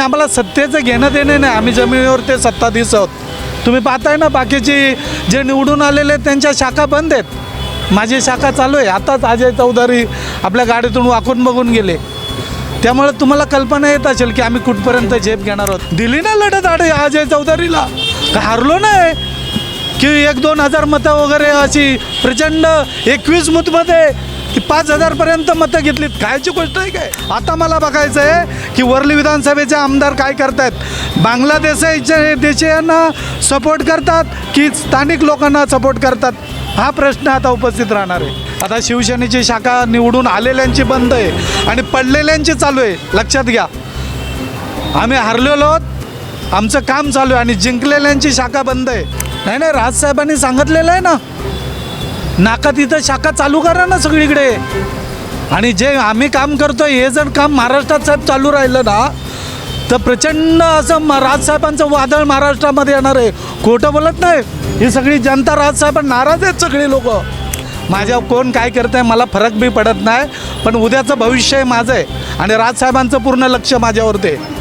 आम्हाला सत्तेचं घेणं देणं नाही. आम्ही जमिनीवर ते सत्ताधीश आहोत. तुम्ही पाहताय ना बाकीची जे निवडून आलेले आहेत त्यांच्या शाखा बंद आहेत. माझी शाखा चालू आहे. आताच अजय चौधरी आपल्या गाडीतून वाकून बघून गेले. त्यामुळे तुम्हाला कल्पना येत असेल की आम्ही कुठपर्यंत झेप घेणार आहोत. दिली ना लढत आडे अजय चौधरीला? हारलो नाही की एक दोन हजार मतं वगैरे अशी प्रचंड एकवीस मतमध्ये की पाच हजारपर्यंत मतं घेतलीत. कायची गोष्ट आहे काय? आता मला बघायचं आहे की वर्ली विधानसभेचे आमदार काय करतायत? बांगलादेशाच्या देशीयांना सपोर्ट करतात की स्थानिक लोकांना सपोर्ट करतात? हा प्रश्न आता उपस्थित राहणार आहे. आता शिवसेनेची शाखा निवडून आलेल्यांची बंद आहे आणि पडलेल्यांची चालू आहे. लक्षात घ्या. आम्ही हरलेलो आहोत. आमचं काम चालू आहे आणि जिंकलेल्यांची शाखा बंद आहे. नाही नाही राजसाहेबांनी सांगितलेलं आहे ना. नाका तिथं शाखा चालू करा ना सगळीकडे. आणि जे आम्ही काम करतो हे जर काम महाराष्ट्रात साहेब चालू राहिलं ना तर प्रचंड असं राजसाहेबांचं वादळ महाराष्ट्रामध्ये येणार आहे. खोटं बोलत नाही. ही सगळी जनता राजसाहेब नाराज आहेत सगळी लोक. माझ्या कोण काय करत आहे मला फरक बी पडत नाही पण उद्याचं भविष्य आहे माझं आहे. आणि राजसाहेबांचं पूर्ण लक्ष माझ्यावरती आहे.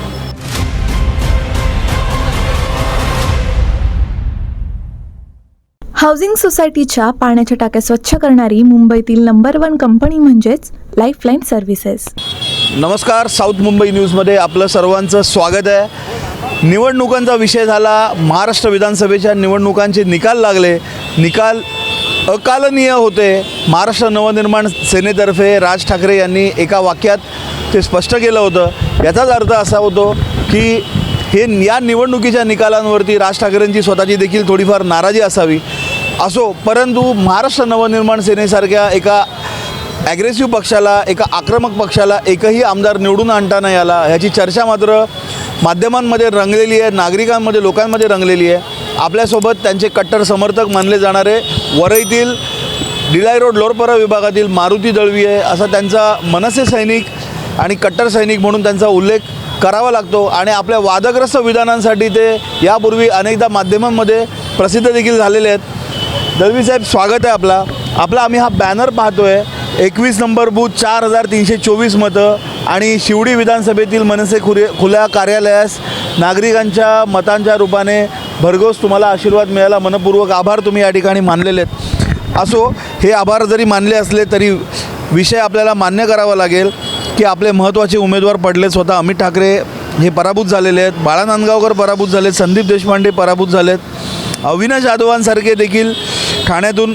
हाऊसिंग सोसायटीच्या पाण्याच्या टाक्या स्वच्छ करणारी मुंबईतील नंबर वन कंपनी म्हणजेच लाईफलाईन सर्व्हिसेस नमस्कार साऊथ मुंबई न्यूजमध्ये आपलं सर्वांचं स्वागत आहे. निवडणुकांचा विषय झाला महाराष्ट्र विधानसभेच्या निवडणुकांचे निकाल लागले. निकाल अकालनीय होते. महाराष्ट्र नवनिर्माण सेनेतर्फे राज ठाकरे यांनी एका वाक्यात ते स्पष्ट केलं होतं. याचाच अर्थ असा होतो की हे या निवडणुकीच्या निकालांवरती राज ठाकरेंची स्वतःची देखील थोडीफार नाराजी असावी. असो परंतु महाराष्ट्र नवनिर्माण सेनेसारख्या एका ॲग्रेसिव्ह पक्षाला एका आक्रमक पक्षाला एकही आमदार निवडून आणता नाही आला ह्याची चर्चा मात्र माध्यमांमध्ये रंगलेली आहे नागरिकांमध्ये लोकांमध्ये रंगलेली आहे. आपल्यासोबत त्यांचे कट्टर समर्थक मानले जाणारे वरईतील डिलाय रोड लोरपरा विभागातील मारुती दळवी आहे असा त्यांचा मनसे सैनिक आणि कट्टर सैनिक म्हणून त्यांचा उल्लेख करावा लागतो. आणि आपल्या वादग्रस्त विधानांसाठी ते यापूर्वी अनेकदा माध्यमांमध्ये प्रसिद्ध देखील झालेले आहेत. दळवी साहेब स्वागत आहे आपला. आपला आम्ही हा बॅनर पाहतोय. एकवीस नंबर बूथ चार हजार तीनशे चोवीस मतं आणि शिवडी विधानसभेतील मनसे खुरे खुल्या कार्यालयास नागरिकांच्या मतांच्या रूपाने भरघोस तुम्हाला आशीर्वाद मिळाला मनपूर्वक आभार तुम्ही या ठिकाणी मानलेले आहेत. असो हे आभार जरी मानले असले तरी विषय आपल्याला मान्य करावा लागेल की आपले महत्त्वाचे उमेदवार पडले स्वतः अमित ठाकरे हे पराभूत झालेले आहेत. बाळा नांदगावकर पराभूत झालेत. संदीप देशपांडे पराभूत झालेत. अविनाश जाधवांसारखे देखील ठाण्यातून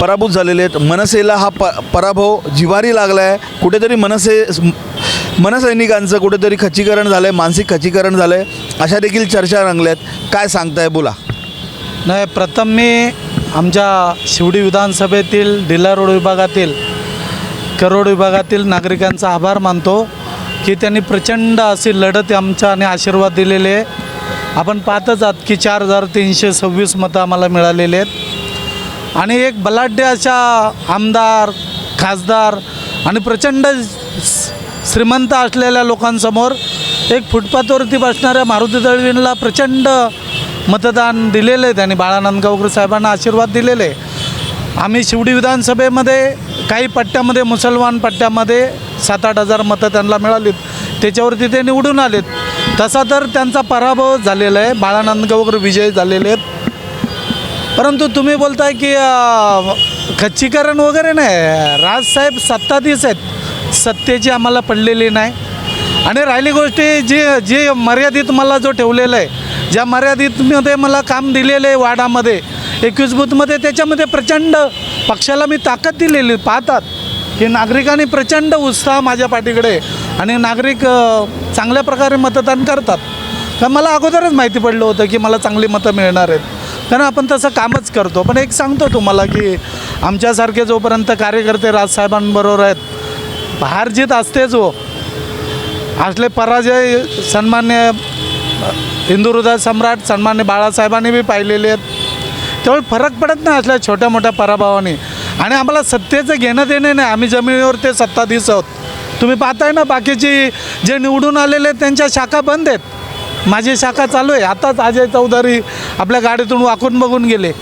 पराभूत झालेले आहेत. मनसेला हा प पराभव जिवारी लागला आहे कुठेतरी मनसे मनसैनिकांचं कुठेतरी खचीकरण झालं आहे मानसिक खचीकरण झालं आहे अशा देखील चर्चा रंगल्या आहेत काय सांगताय बोला. नाही प्रथम मी आमच्या शिवडी विधानसभेतील डिला रोड विभागातील करोड विभागातील नागरिकांचा आभार मानतो की त्यांनी प्रचंड अशी लढत आमच्या आणि आशीर्वाद दिलेले. आहे आपण पाहतच आहात की चार हजार तीनशे सव्वीस मतं आम्हाला मिळालेली आहेत. आणि एक बलाढ्य अशा आमदार खासदार आणि प्रचंड श्रीमंत असलेल्या लोकांसमोर एक फुटपाथवरती बसणाऱ्या मारुती दळवींना प्रचंड मतदान दिलेलं आहे. त्यांनी बाळा नांदगावकर साहेबांना आशीर्वाद दिलेले आहे. आम्ही शिवडी विधानसभेमध्ये काही पट्ट्यामध्ये मुसलमान पट्ट्यामध्ये सात आठ हजार मतं त्यांना मिळालीत. त्याच्यावरती ते निवडून आलेत. तसा तर त्यांचा पराभव झालेला आहे. बाळा नांदगावकर विजय झालेले आहेत. परंतु तुम्ही बोलताय की खच्चीकरण वगैरे नाही. राजसाहेब सत्ताधीश आहेत. सत्तेची आम्हाला पडलेली नाही. आणि राहिली गोष्टी जी जी मर्यादित मला जो ठेवलेला आहे ज्या मर्यादितमध्ये मला काम दिलेलं आहे वाडामध्ये एकवीस बूथमध्ये त्याच्यामध्ये प्रचंड पक्षाला मी ताकद दिलेली पाहतात. की नागरिकांनी प्रचंड उत्साह माझ्या पाठीकडे आणि नागरिक चांगल्या प्रकारे मतदान करतात. तर मला अगोदरच माहिती पडलं होतं की मला चांगली मतं मिळणार आहेत. कारण आपण तसं कामच करतो. पण एक सांगतो तुम्हाला की आमच्यासारखे जोपर्यंत कार्यकर्ते राजसाहेबांबरोबर आहेत हार जीत असतेच हो. असले पराजय सन्मान्य हिंदुहृदय सम्राट सन्मान्य बाळासाहेबांनी बी पाहिलेले आहेत. त्यामुळे फरक पडत नाही असल्या छोट्या मोठ्या पराभवाने. आणि आम्हाला सत्तेचं घेणं देणं नाही. आम्ही जमिनीवर ते सत्ताधीश आहोत. तुम्ही पाहताय ना बाकीची जे निवडून आलेले आहेत त्यांच्या शाखा बंद आहेत. माझी शाखा चालू आहे. आताच अजय चौधरी आपल्या गाडीतून वाकून बघून गेले.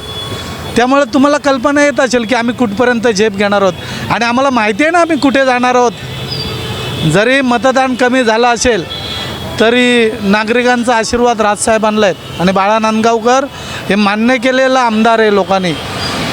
त्यामुळे तुम्हाला कल्पना येत असेल की आम्ही कुठपर्यंत झेप घेणार आहोत. आणि आम्हाला माहिती आहे ना आम्ही कुठे जाणार आहोत. जरी मतदान कमी झालं असेल तरी नागरिकांचा आशीर्वाद राजसाहेबांना आहेत आणि बाळा नांदगावकर हे मान्य केलेलं आमदार आहे लोकांनी.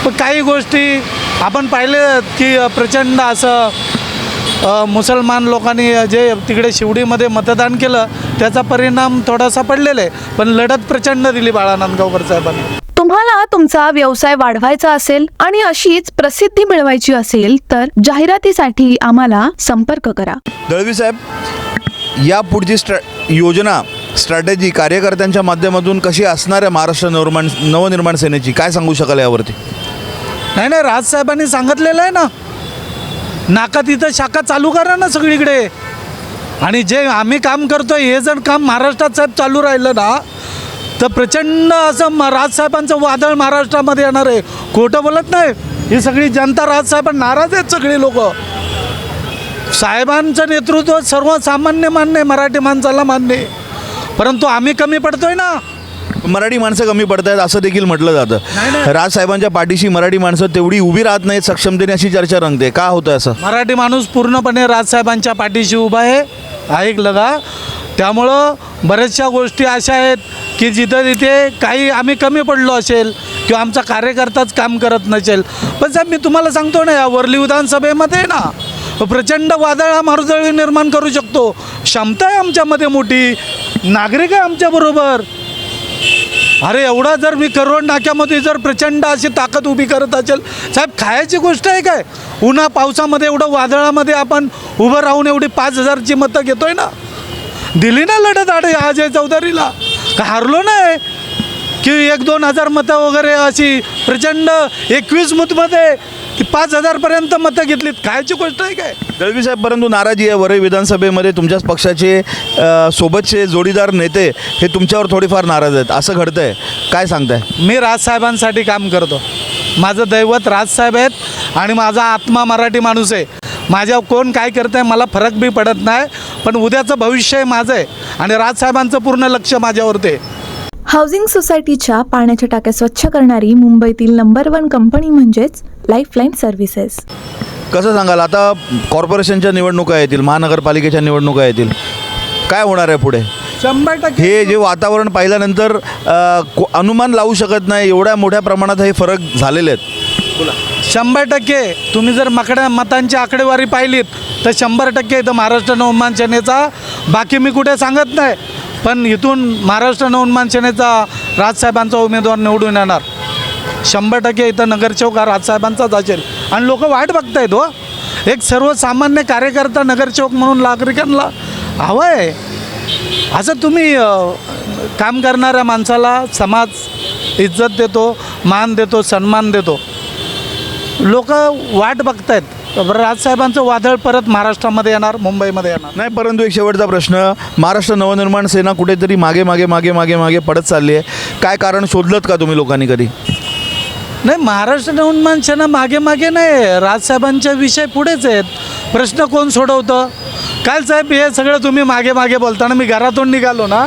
पण काही गोष्टी आपण पाहिले की प्रचंड असं मुसलमान लोकांनी जे तिकडे शिवडीमध्ये मतदान केलं त्याचा परिणाम थोडासा पडलेला आहे पण लढत प्रचंड दिली बाळा नांदगावकर साहेबांनी. तुम्हाला तुमचा व्यवसाय वाढवायचा असेल आणि अशीच प्रसिद्धी मिळवायची असेल तर जाहिरातीसाठी आम्हाला संपर्क करा. दळवी साहेब या पुढची स्ट्रॅ योजना स्ट्रॅटेजी कार्यकर्त्यांच्या माध्यमातून कशी असणार आहे महाराष्ट्र नवनिर्माण नवनिर्माण सेनेची? काय सांगू शकाल यावरती? नाही नाही राजसाहेबांनी सांगितलेलं आहे ना. नाका तिथं शाखा चालू करा ना सगळीकडे. आणि जे आम्ही काम करतो हे जर काम महाराष्ट्रात साहेब चालू राहिलं ना तर प्रचंड असं म- राजसाहेबांचं वादळ महाराष्ट्रामध्ये येणार आहे. खोटं बोलत नाही. ही सगळी जनता राजसाहेबां नाराज आहेत सगळी लोक. साहेबांचं नेतृत्व सर्वसामान्य मान्य आहे मराठी माणसाला मान्य आहे. परंतु आम्ही कमी पडतोय ना. मराठी माणसं कमी पडत आहेत असं देखील म्हटलं जातं. राजसाहेबांच्या पाठीशी मराठी माणसं तेवढी उभी राहत नाहीत सक्षमतेने अशी चर्चा रंगते. का होतं असं? मराठी माणूस पूर्णपणे राजसाहेबांच्या पाठीशी उभा आहे. ऐकलं का त्यामुळं बऱ्याचशा गोष्टी अशा आहेत की जिथं तिथे काही आम्ही कमी पडलो असेल किंवा आमचा कार्यकर्ताच काम करत नसेल. पण साहेब मी तुम्हाला सांगतो ना या वर्ली विधानसभेमध्ये ना प्रचंड वादळा मारुदळी निर्माण करू शकतो. क्षमता आहे आमच्यामध्ये मोठी. नागरिक आहे आमच्याबरोबर अरे एवढा जर मी करोड नाक्यामध्ये जर प्रचंड अशी ताकद उभी करत असेल साहेब खायची गोष्ट आहे काय? उन्हा पावसामध्ये एवढं वादळामध्ये आपण उभं राहून एवढी पाच हजारची मतं घेतोय ना? दिली ना लढत आडे अजय चौधरीला. का हारलो नाही? की एक दोन हजार मतं वगैरे अशी प्रचंड एकवीस मतमध्ये ती पाच हजारपर्यंत मतं घेतलीत. खायची गोष्ट आहे काय? दळवी साहेब परंतु नाराजी आहे. वरळी विधानसभेमध्ये तुमच्याच पक्षाचे अ, सोबतचे जोडीदार नेते हे तुमच्यावर थोडीफार नाराज आहेत. असं घडतंय. काय सांगताय? मी राजसाहेबांसाठी काम करतो. माझं दैवत राजसाहेब आहेत आणि माझा आत्मा मराठी माणूस आहे. माझ्या कोण काय करतं आहे मला फरक बी पडत नाही पण उद्याचं भविष्य हे माझं आहे आणि राजसाहेबांचं पूर्ण लक्ष माझ्यावरती आहे हाऊसिंग सोसायटीच्या पाण्याच्या टाक्या स्वच्छ करणारी मुंबईतील नंबर वन कंपनी म्हणजेच लाईफलाईन सर्व्हिसेस कसं सांगाल? आता कॉर्पोरेशनच्या निवडणुका येतील महानगरपालिकेच्या निवडणुका येतील. काय होणार आहे पुढे? शंभर टक्के हे जे वातावरण पाहिल्यानंतर अ, को- अनुमान लावू शकत नाही एवढ्या मोठ्या प्रमाणात हे फरक झालेले आहेत. शंभर टक्के. तुम्ही जर मकड्या मतांची आकडेवारी पाहिलीत तर शंभर टक्के इथं महाराष्ट्र नवमान सेनेचा बाकी मी कुठे सांगत नाही. पण इथून महाराष्ट्र नवमान सेनेचा राजसाहेबांचा उमेदवार निवडून येणार. शंभर टक्के इथं नगरचौक हा राजसाहेबांचाच असेल आणि लोक वाट बघतायत हो. एक सर्वसामान्य कार्यकर्ता नगरचौक म्हणून नागरिकांना हवं आहे असं तुम्ही काम करणाऱ्या माणसाला समाज इज्जत देतो मान देतो सन्मान देतो. लोक वाट बघतायत. राजसाहेबांचं वादळ परत महाराष्ट्रामध्ये येणार मुंबईमध्ये येणार. नाही परंतु एक शेवटचा प्रश्न. महाराष्ट्र नवनिर्माण सेना कुठेतरी मागे मागे मागे मागे मागे पडत चालली आहे. काय कारण शोधलं का तुम्ही लोकांनी कधी? नाही महाराष्ट्र नवनिर्माण सेना मागे मागे नाही राजसाहेबांच्या विषय पुढेच आहेत. प्रश्न कोण सोडवतं? काल साहेब हे सगळं तुम्ही मागे मागे बोलताना मी घरातून निघालो ना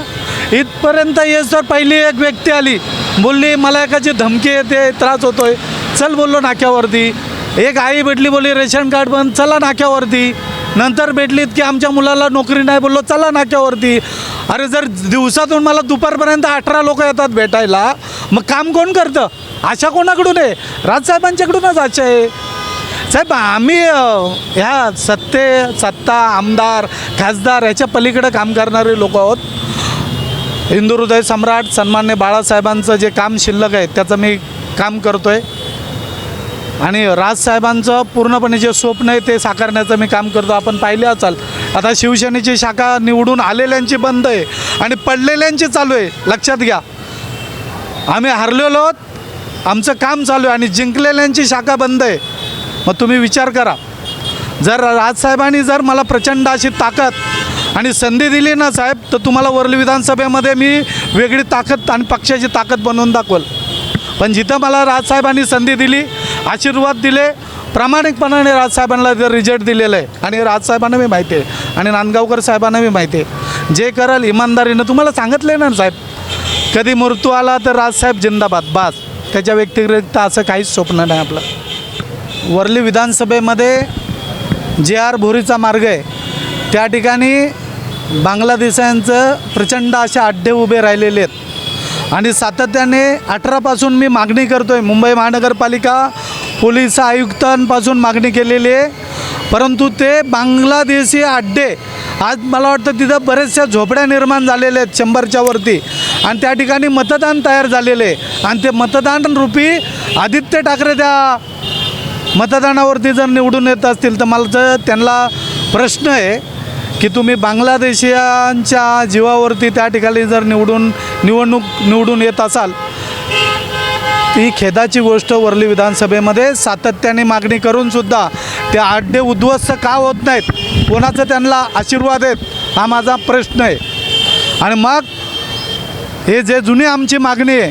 इथपर्यंत येस तर पहिली एक व्यक्ती आली. बोलली मला एकाची धमकी येते त्रास होतोय. चल बोललो नाक्यावरती. एक आई भेटली बोलली रेशन कार्ड बंद चला नाक्यावरती. नंतर भेटलीत की आमच्या मुलाला नोकरी नाही बोललो चला नाक्यावरती. अरे जर दिवसातून मला दुपारपर्यंत अठरा लोक येतात भेटायला मग काम कोण करतं? आशा कोणाकडून आहे? राजसाहेबांच्याकडूनच आशा आहे. साहेब आम्ही ह्या सत्ते सत्ता आमदार खासदार ह्याच्या पलीकडे काम करणारे लोक आहोत. हिंदू हृदय सम्राट सन्मान्य बाळासाहेबांचं जे काम शिल्लक आहे त्याचं मी काम करतो आहे आणि राजसाहेबांचं पूर्णपणे जे स्वप्न आहे ते साकारण्याचं मी काम करतो. आपण पाहिले असाल आता शिवसेनेची शाखा निवडून आलेल्यांची बंद आहे आणि पडलेल्यांची चालू आहे. लक्षात घ्या. आम्ही हरलेलो आहोत. आमचं काम चालू आहे आणि जिंकलेल्यांची शाखा बंद आहे. मग तुम्ही विचार करा. जर राजसाहेबांनी जर मला प्रचंड अशी ताकद आणि संधी दिली ना साहेब तर तुम्हाला वर्ली विधानसभेमध्ये मी वेगळी ताकद आणि पक्षाची ताकद बनवून दाखवल. पण जिथं मला राजसाहेबांनी संधी दिली आशीर्वाद दिले प्रामाणिकपणाने राजसाहेबांना जर रिझल्ट दिलेलं आहे. आणि राजसाहेबांना मी माहिती आहे आणि नांदगावकर साहेबांना मी माहिती आहे. जे कराल इमानदारीनं तुम्हाला सांगितलं ना साहेब. कधी मृत्यू आला तर राजसाहेब जिंदाबाद बास. त्याच्या व्यतिरिक्त असं काहीच स्वप्न नाही आपलं. वरली विधानसभेमध्ये जे आर भोरीचा मार्ग आहे त्या ठिकाणी बांगलादेशांचं प्रचंड असे अड्डे उभे राहिलेले आहेत. आणि सातत्याने अठरापासून मी मागणी करतो आहे मुंबई महानगरपालिका पोलीस आयुक्तांपासून मागणी केलेली आहे. परंतु ते बांगलादेशी अड्डे आज मला वाटतं तिथं बऱ्याचशा झोपड्या निर्माण झालेल्या आहेत शंभरच्या वरती. आणि त्या ठिकाणी मतदान तयार झालेले आहे. आणि ते मतदान रूपी आदित्य ठाकरे त्या मतदानावरती जर निवडून येत असतील तर मला तर त्यांना प्रश्न आहे की तुम्ही बांगलादेशियांच्या जीवावरती त्या ठिकाणी जर निवडून निवडणूक निवडून येत असाल ती खेदाची गोष्ट वरली विधानसभेमध्ये सातत्याने मागणी करूनसुद्धा ते आड्डे उद्ध्वस्त का होत नाहीत? कोणाचं त्यांना आशीर्वाद आहेत? हा माझा प्रश्न आहे. आणि मग हे जे जुनी आमची मागणी आहे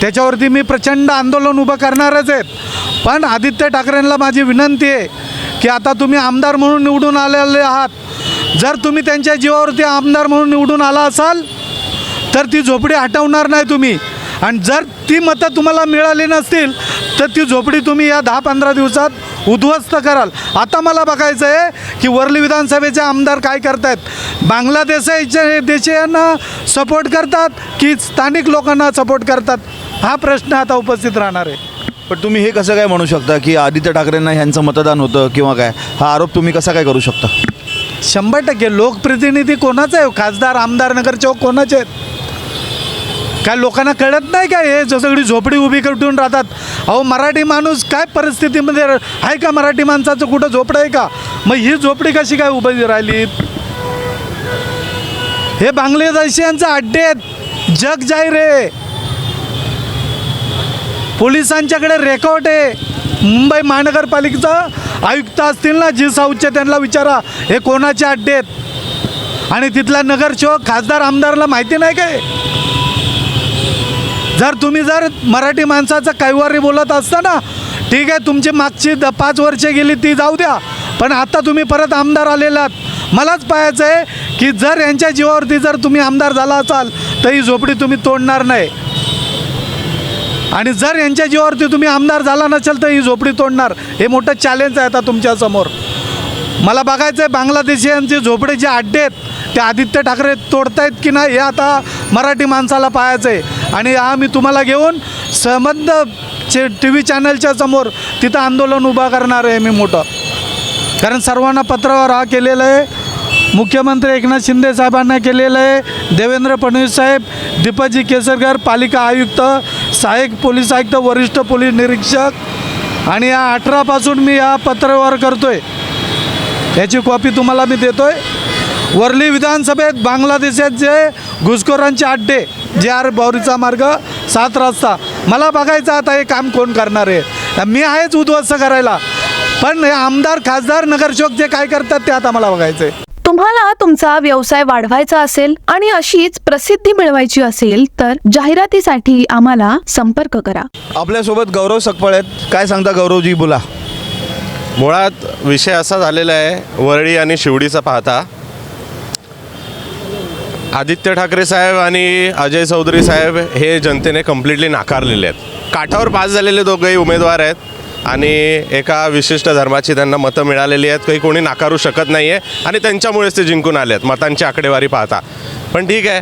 त्याच्यावरती मी प्रचंड आंदोलन उभं करणारच आहेत पण आदित्य ठाकरेंना माझी विनंती आहे की आता तुम्ही आमदार म्हणून निवडून आलेले आहात. जर तुम्ही त्यांच्या जीवावरती आमदार म्हणून निवडून आला असाल तर ती झोपडी हटवणार नाही तुम्ही. आणि जर ती मतं तुम्हाला मिळाली नसतील तर ती झोपडी तुम्ही या दहा पंधरा दिवसात उद्ध्वस्त कराल. आता मला बघायचं आहे की वर्ली विधानसभेचे आमदार काय करतायत? बांगलादेशाच्या देशीयांना सपोर्ट करतात की स्थानिक लोकांना सपोर्ट करतात? हा प्रश्न आता उपस्थित राहणार आहे. पण तुम्ही हे कसं काय म्हणू शकता की आदित्य ठाकरेंना ह्यांचं मतदान होतं किंवा काय? हा आरोप तुम्ही कसा काय करू शकता? शंभर टक्के लोकप्रतिनिधी कोणाचे आहे खासदार आमदार नगरसेवक कोणाचे आहेत? काय लोकांना कळत नाही काय हे? जसं झोपडी उभी करून राहतात. अहो मराठी माणूस काय परिस्थितीमध्ये आहे का मराठी माणसाचं? कुठं झोपडं आहे का? मग ही झोपडी कशी काय उभी राहिली हे बांगलादेशियांचे अड्डे आहेत. जग जाहीर आहे. पोलिसांच्याकडे रेकॉर्ड आहे. मुंबई महानगरपालिकेचा आयुक्त असतील ना जी साऊथचे त्यांना विचारा. हे कोणाचे अड्डे आहेत? आणि तिथला नगरसेवक खासदार आमदारला माहिती नाही काय? जर तुम्ही जर मराठी माणसाचं कैवारी बोलत असता ना ठीक आहे तुमची मागची द पाच वर्षे गेली ती जाऊ द्या पण आता तुम्ही परत आमदार आलेलात मलाच पाहायचं आहे की जर यांच्या जीवावरती जर तुम्ही आमदार झाला असाल तर ही झोपडी तुम्ही तोडणार नाही. आणि जर यांच्या जीवावरती तुम्ही आमदार झाला नसेल तर ही झोपडी तोडणार. हे मोठं चॅलेंज आहे आता तुमच्यासमोर. मला बघायचं आहे बांगलादेशीयांचे झोपडे जे अड्डे आहेत. ते आदित्य ठाकरे तोडतायत की नाही हे आता मराठी माणसाला पाहायचं आहे आणि हा मी तुम्हाला घेऊन संबंधचे टी व्ही चॅनलच्या समोर तिथं आंदोलन उभा करणार आहे मी मोठं. कारण सर्वांना पत्रावर हा केलेलं आहे. मुख्यमंत्री एकनाथ शिंदे साहेबांना केलेलं आहे. देवेंद्र फडणवीस साहेब दीपजी केसरकर पालिका आयुक्त सहाय्यक पोलीस आयुक्त वरिष्ठ पोलीस निरीक्षक. आणि या अठरापासून मी या पत्रावर करतो आहे याची कॉपी तुम्हाला मी देतो आहे वर्ली विधानसभेत बांगलादेशात जे घुसखोरांचे अड्डे जे आर बावरीचा मार्ग सात रस्ता. मला बघायचं आता हे काम कोण करणार आहे. मी आहेच उद्ध्वस्त करायला. पण हे आमदार खासदार नगरसेवक जे काय करतात ते आता मला बघायचं आहे तुम्हाला तुमचा व्यवसाय वाढवायचा असेल आणि अशीच प्रसिद्धी मिळवायची असेल तर जाहिरातीसाठी आम्हाला संपर्क करा. आपल्यासोबत गौरव सकपाळ आहेत. काय सांगता गौरवजी बोला. मुळात विषय असा झालेला आहे वरळी आणि शिवडीचा पाहता. आदित्य ठाकरे साहेब आणि अजय चौधरी साहेब हे जनतेने कम्प्लिटली नाकारलेले आहेत. काठावर पास झालेले दोघंही उमेदवार आहेत आणि एका विशिष्ट धर्माची त्यांना मतं मिळालेली आहेत. काही कोणी नाकारू शकत नाही आहे आणि त्यांच्यामुळेच ते जिंकून आले आहेत मतांची आकडेवारी पाहता. पण ठीक आहे.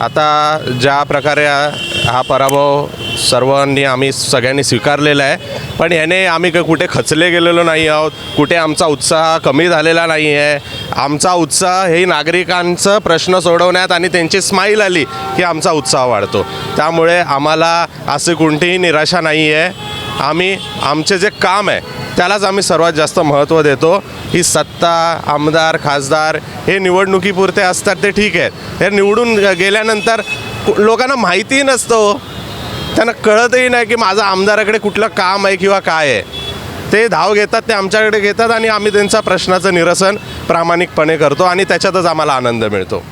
आता ज्या प्रकारे हा पराभव सर्वांनी आम्ही सगळ्यांनी स्वीकारलेला आहे पण याने आम्ही कुठे खचले गेलेलो नाही आहोत कुठे आमचा उत्साह कमी झालेला नाही आहे. आमचा उत्साह हे नागरिकांचं प्रश्न सोडवण्यात आणि त्यांची स्माईल आली की आमचा उत्साह वाढतो. त्यामुळे आम्हाला असे कोणतीही निराशा नाही आहे. आम्ही आमचे जे काम आहे त्यालाच आम्ही सर्वात जास्त महत्त्व देतो. ही सत्ता आमदार खासदार हे निवडणुकीपुरते असतात ते ठीक आहेत. हे निवडून गेल्यानंतर कु- लोकांना माहितीही नसतं हो. त्यांना कळतही नाही की माझं आमदाराकडे कुठलं काम आहे किंवा काय आहे. ते धाव घेतात ते आमच्याकडे घेतात आणि आम्ही त्यांचा प्रश्नाचं निरसन प्रामाणिकपणे करतो आणि त्याच्यातच आम्हाला आनंद मिळतो.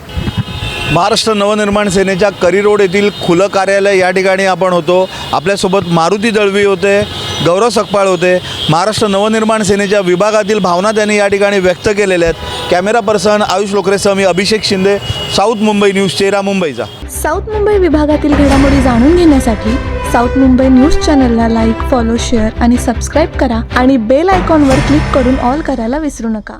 महाराष्ट्र नवनिर्माण सेनेच्या करी रोड येथील खुलं कार्यालय या ठिकाणी आपण होतो. आपल्यासोबत मारुती दळवी होते गौरव सकपाळ होते. महाराष्ट्र नवनिर्माण सेनेच्या विभागातील भावना त्यांनी या ठिकाणी व्यक्त केलेल्या आहेत. कॅमेरा पर्सन आयुष लोकरेसह मी अभिषेक शिंदे साऊथ मुंबई न्यूज चेहरा मुंबईचा. साऊथ मुंबई विभागातील घडामोडी जाणून घेण्यासाठी साऊथ मुंबई न्यूज चॅनलला लाईक फॉलो शेअर आणि सबस्क्राईब करा आणि बेल आयकॉनवर क्लिक करून ऑल करायला विसरू नका.